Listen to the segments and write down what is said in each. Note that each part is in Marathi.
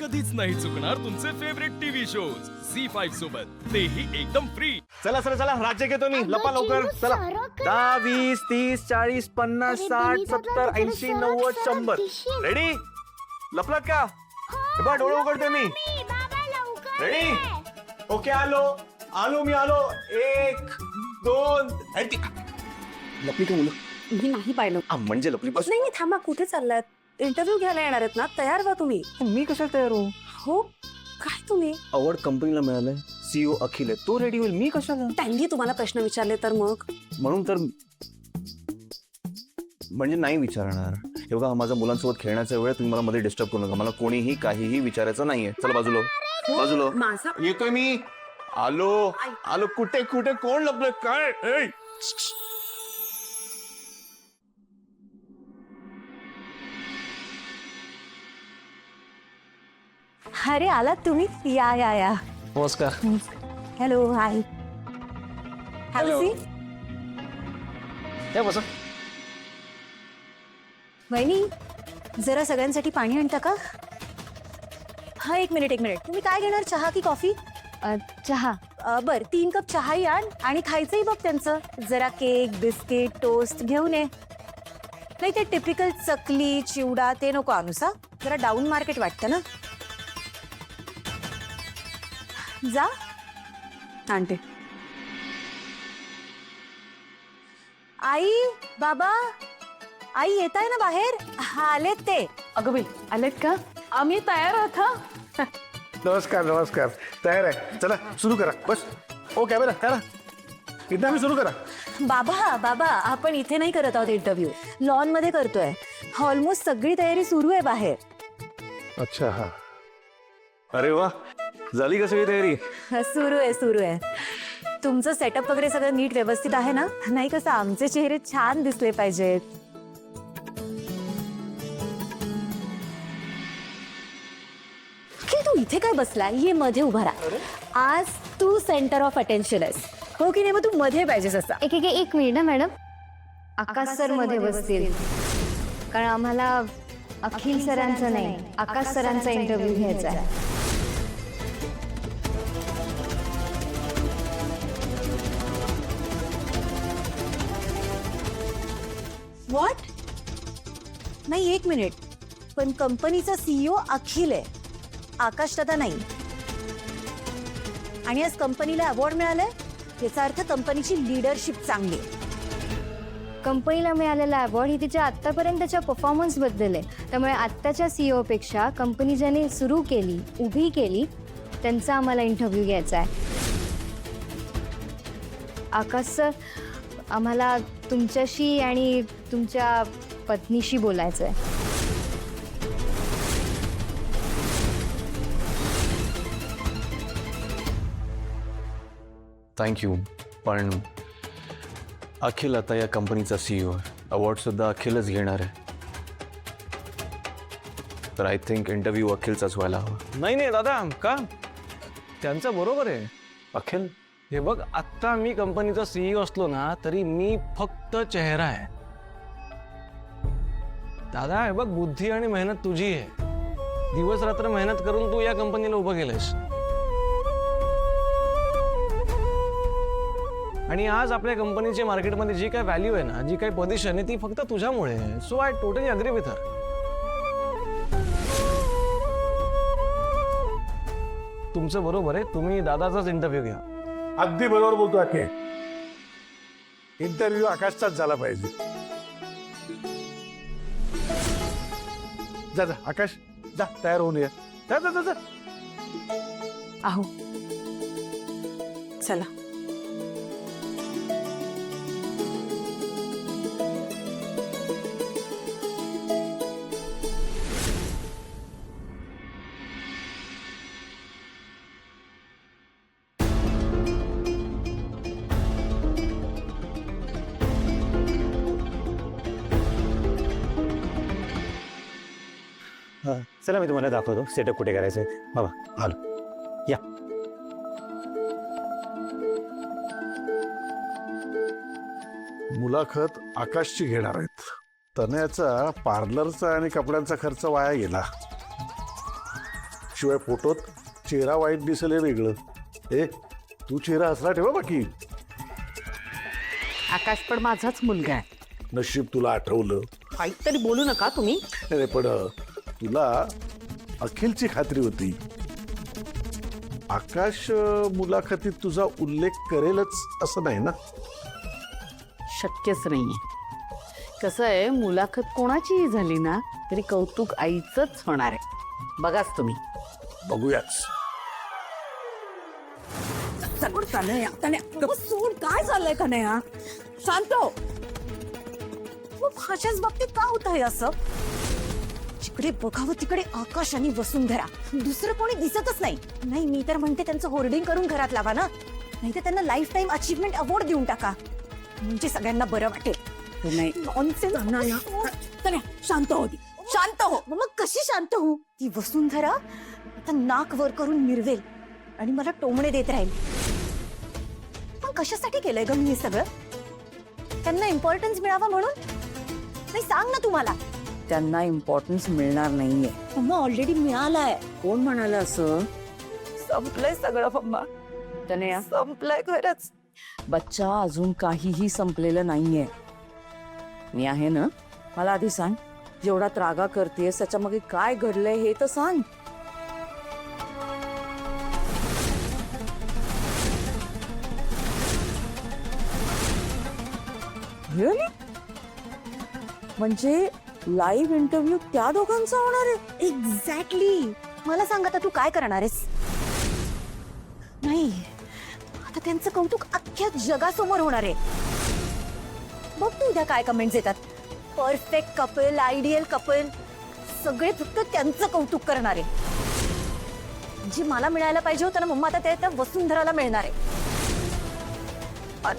कधीच नाही चुकणार तुमचे favourite TV shows Zee five सोबत. तेही एकदम फ्री चला चला चला. राज्य घेतो मी. लपा लवकर. चला. दहा वीस तीस चाळीस पन्नास साठ सत्तर ऐंशी नव्वद शंभर. रेडी लपलात का? हे बघा, डोळे उघडते मी. रेडी ओके आलो. आलो मी आलो. एक दोन. अरे ती- लपली का मुलं? मी नाही पाहिलं. आ, म्हणजे लपली बस. नाही नाही थांबा. कुठे चाललात? इंटरव्ह्यू घ्यायला येणार आहेत ना? तयार व्हा तुम्ही. मी कशाला तयार हो हो काय तुम्ही? अवॉर्ड कंपनीला मिळालंय. सीईओ अखिल आहे. तो रेडी होईल. मी कशाला? त्यांनी तुम्हाला प्रश्न विचारले तर मग? म्हणून तर म्हणजे नाही विचारणार. हे बघा हा माझा मुलांसोबत खेळण्याचा वेळ तुम्ही मला मध्ये डिस्टर्ब करू नका. मला कोणीही काहीही विचारायचं नाहीये. चला बाजूला. हो. बाजूला. माझा येतोय मी. आलो. आलो. कुठे कुठे? कोण लपलं काय? ऐ! अरे आलात तुम्ही? या या या. नमस्कार. Hello hi Hello. या बसा. वहिनी जरा सगळ्यांसाठी पाणी आणता का? हा एक मिनिट एक मिनिट. तुम्ही काय घेणार? चहा की कॉफ़ी? चहा. बर तीन कप चहाही आण आणि खायचंही बघ त्यांचं. जरा केक बिस्किट टोस्ट घेऊन ये. नाही ते टिपिकल चकली चिवडा ते नको आणूसा जरा डाऊन मार्केट वाटतं ना? जा। आणते आई बाबा। आई येत आहे ना बाहेर? हा आलेत ते. अगं बाई आलेत का? आम्ही तयार आहोत हा? नमस्कार नमस्कार. तयार आहे. चला सुरू करा. बस. ओ कॅमेरा करा इथं आम्ही सुरू करा. बाबा बाबा आपण इथे नाही करत आहोत इंटरव्ह्यू लॉन मध्ये करतोय. ऑलमोस्ट सगळी तयारी सुरू आहे बाहेर. अच्छा हा. अरे वा. झाली का सगळी तयारी? सुरू आहे सुरू आहे. तुमचं सेटअप वगैरे सगळं नीट व्यवस्थित आहे ना? नाही कसं आमचे चेहरे छान दिसले पाहिजेत. की तू इथे काय बसला ये मध्ये उभा राहा. आज तू सेंटर ऑफ अटेन्शन आहेस. हो की नाही? मग तू मध्ये पाहिजेस असा. एक एक एक मिनिट ना मॅडम. आकाश सरमध्ये बसतील. कारण आम्हाला अखिल सरांचा नाही. आकाश सरांचा इंटरव्ह्यू घ्यायचा आहे. व्हॉट नाही एक मिनिट. पण कंपनीचा सीईओ अखिल आहे. आकाश दादा नाही. आणि आज कंपनीला अवॉर्ड मिळालाय? याचा अर्थ कंपनीची लिडरशिप चांगली आहे. कंपनीला मिळालेला अवॉर्ड ही तिच्या आत्तापर्यंतच्या परफॉर्मन्सबद्दल आहे. त्यामुळे आत्ताच्या सीईओ पेक्षा कंपनी ज्याने सुरू केली उभी केली त्यांचा आम्हाला इंटरव्ह्यू घ्यायचा आहे. आकाश सर आम्हाला तुमच्याशी आणि तुमच्या पत्नीशी बोलायचं आहे थँक्यू पण अखिल आता या कंपनीचा सीईओ आहे. अवॉर्ड सुद्धा अखिलच घेणार आहे. तर आय थिंक इंटरव्ह्यू अखिलचाच व्हायला हवा. नाही नाही दादा का त्यांचं बरोबर आहे. अखिल? हे बघ आत्ता मी कंपनीचा सीईओ असलो ना तरी मी फक्त चेहरा आहे. दादा हे बघ बुद्धी आणि मेहनत तुझी आहे. दिवस रात्र मेहनत करून तू या कंपनीला उभं केलंयस. आणि आज आपल्या कंपनीची मार्केटमध्ये जी काय व्हॅल्यू आहे ना जी काय पोझिशन आहे ती फक्त तुझ्यामुळे आहे. So I totally agree with her तुमचं बरोबर आहे. तुम्ही दादाचाच इंटरव्ह्यू घ्या. अगदी बरोबर बोलतो अखे इंटरव्ह्यू आकाशचाच झाला पाहिजे. जा जा आकाश जा तयार होऊन ये. जा जा जा जा. आहो. चला. चला मी तुम्हाला दाखवतो. सेटअप कुठे करायचं आहे बाबा आलो. या. मुलाखत आकाशची घेणार आहेत. तनयाचा पार्लरचा आणि कपड्यांचा खर्च वाया गेला. शिवाय फोटोत चेहरा वाईट दिसेल हे वेगळं. ए तू चेहरा हसरा ठेवा बाकी आकाश पण माझाच मुलगा आहे. नशीब तुला आठवलं. काहीतरी बोलू नका तुम्ही. नाही नाही, पण अ, तुला अखिलची खात्री होती. आकाश मुलाखतीत तुझा उल्लेख करेलच असं नाही ना? शक्यच नाहीये. कसं आहे मुलाखत कोणाचीही झाली ना तरी कौतुक आईचंच होणार आहे. बघाच तुम्ही. बघूयाच. सोड काय चाललंय का नाही हा? शांत हो. मग माझ्याच बाबतीत का होत आहे असं? जिकडे बघावं तिकडे आकाश आणि वसुंधरा. दुसरं कोणी दिसतच नाही. नाही मी तर म्हणते त्यांचं होर्डिंग करून घरात लावा ना. नाही तर त्यांना लाईफ टाईम अचीवमेंट अवॉर्ड देऊन टाका. म्हणजे सगळ्यांना बरं वाटेल. नाही. Nonsense. शांत हो ती. शांत हो. मग कशी शांत हो ती वसुंधरा आता नाक वर करून मिरवेल आणि मला टोमणे देत राहील. पण कशासाठी केलंय ग मी हे सगळं? त्यांना इम्पॉर्टन्स मिळावा म्हणून? नाही सांग ना तुम्हाला त्यांना इम्पॉर्टन्स मिळणार नाहीये. मम्मा ऑलरेडी मिळालाय. कोण म्हणालं असं? संपलंय सगळं मम्मा तनया? संपलंय खरंच. बच्चा अजून काहीही संपलेलं नाहीये. मी आहे ना? मला आधी सांग जेवढा त्रागा करतेस त्याच्यामागे काय घडलंय हे तर सांग? म्हणजे लाईव्ह इंटरव्ह्यू त्या दोघांचा होणार आहे. एक्झॅक्टली मला सांग आता तू काय करणार आहेस? नाही. आता त्यांचं कौतुक अख्ख्या जगासमोर होणार आहे. बघ तू उद्या काय कमेंट्स येतात. परफेक्ट कपल आयडियल कपल सगळे फक्त त्यांचं कौतुक करणार. आहे जे मला मिळायला पाहिजे होतं ना मम्मा आता ते त्या वसुंधराला मिळणार आहे.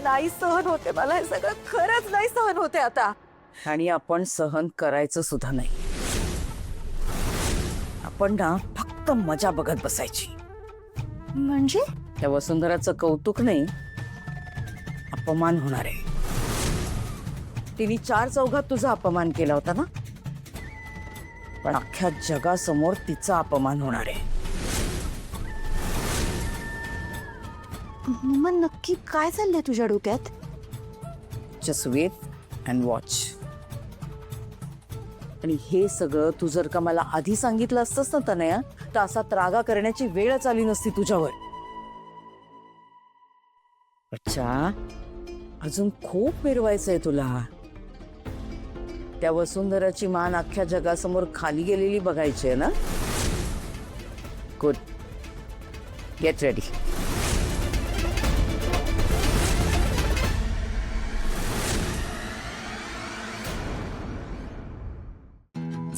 नाही सहन होते मला हे सगळं. खरंच नाही सहन होते आता. आणि आपण सहन करायचं सुद्धा नाही. आपण ना फक्त मजा बघत बसायची. म्हणजे? त्या वसुंधराचं कौतुक नाही अपमान होणार आहे. तिने चार चौघात तुझा अपमान केला होता ना? पण अख्ख्या जगासमोर तिचा अपमान होणार आहे. मग नक्की काय चाललंय तुझ्या डोक्यात? जस्ट वेट अँड वॉच आणि हे सगळं तू जर का मला आधी सांगितलं असतंस ना तनया तर असा त्रागा करण्याची वेळच आली नसती तुझ्यावर. अच्छा अजून खूप मिरवायचंय आहे तुला. त्या वसुंधराची मान अख्ख्या जगासमोर खाली गेलेली बघायची आहे ना? Good get ready